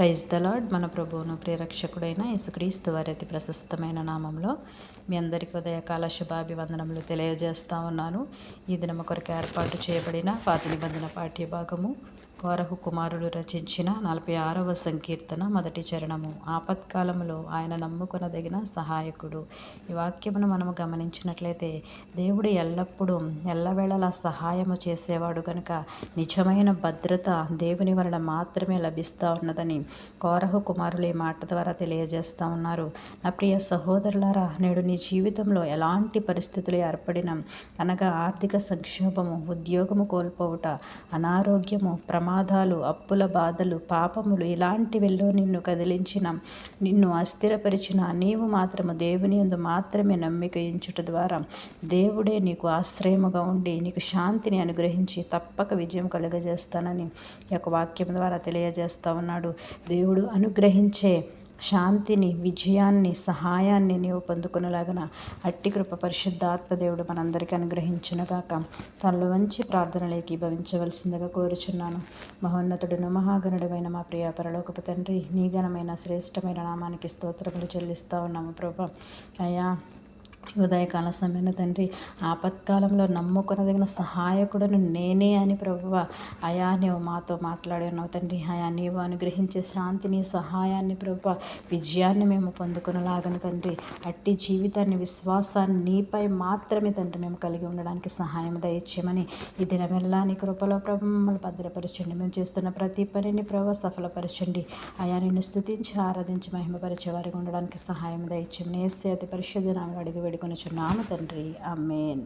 Praise the lord మన ప్రభువును ప్రియరక్షకుడైన యేసుక్రీస్తు వారి అతి ప్రశస్తమైన నామంలో మీ అందరికీ ఉదయకాల శుభాభివందనములు తెలియజేస్తా ఉన్నాను. ఈ దినము కొరకు ఏర్పాటు చేయబడిన పాత నిబంధన పాఠ్య భాగము కోరహు కుమారుడు రచించిన నలభై ఆరవ సంకీర్తన మొదటి చరణము. ఆపత్కాలములో ఆయన నమ్ముకొనదగిన సహాయకుడు. ఈ వాక్యమును మనము గమనించినట్లయితే దేవుడు ఎల్లప్పుడూ ఎల్లవేళలా సహాయము చేసేవాడు కనుక నిజమైన భద్రత దేవుని వలన మాత్రమే లభిస్తూ ఉన్నదని కోరహు కుమారులు ఈ మాట ద్వారా తెలియజేస్తూ ఉన్నారు. నా ప్రియ సహోదరులారా నేడు నీ జీవితంలో ఎలాంటి పరిస్థితులు ఏర్పడిన అనగా ఆర్థిక సంక్షోభము ఉద్యోగము కోల్పోవుట అనారోగ్యము ప్రమా ప్రమాదాలు అప్పుల బాధలు పాపములు ఇలాంటివెల్లో నిన్ను కదిలించిన. నిన్ను అస్థిరపరిచిన నీవు మాత్రము దేవుని ఎందు మాత్రమే నమ్మిక ఇంచుట ద్వారా దేవుడే నీకు ఆశ్రయముగా ఉండి నీకు శాంతిని అనుగ్రహించి తప్పక విజయం కలుగజేస్తానని ఈ యొక్క వాక్యం ద్వారా తెలియజేస్తా ఉన్నాడు. దేవుడు అనుగ్రహించే శాంతిని విజయాన్ని సహాయాన్ని నీవు పొందుకునేలాగన అట్టి కృప పరిశుద్ధాత్మదేవుడు మనందరికీ అనుగ్రహించునుగాక. తనలో మంచి ప్రార్థనలేకి భవించవలసిందిగా కోరుచున్నాను. మహోన్నతుడును మహాగణుడమైన మా ప్రియ పరలోకపు తండ్రి నీ ఘనమైన శ్రేష్టమైన నామానికి స్తోత్రములు చెల్లిస్తూ ఉన్నాము ప్రభా. అయ్యా ఉదయకాల సమయంలో తండ్రి ఆపత్కాలంలో నమ్ముకొనదగిన సహాయకుడను నేనే అని ప్రభువ అయా నీవు మాతో మాట్లాడి ఉన్నావు తండ్రి అయా నీవు అనుగ్రహించే శాంతిని సహాయాన్ని ప్రభు విజయాన్ని మేము పొందుకునేలాగన తండ్రి. అట్టి జీవితాన్ని విశ్వాసాన్ని నీపై మాత్రమే తండ్రి మేము కలిగి ఉండడానికి సహాయం దయచేయమని ఈ దినమెల్లా నీ కృపలో ప్రభు మమ్మల్ని భద్రపరచండి. మేము చేస్తున్న ప్రతి పనిని ప్రభు సఫలపరచండి. అయా నిన్ను స్థుతించి ఆరాధించి మహిమపరిచే వారికి ఉండడానికి సహాయం దయచేయమని ఏసే అతి పరిశుద్ధ నామలు అడిగి వేడుకొనిచున్నాము తండ్రి. అమ్మేన్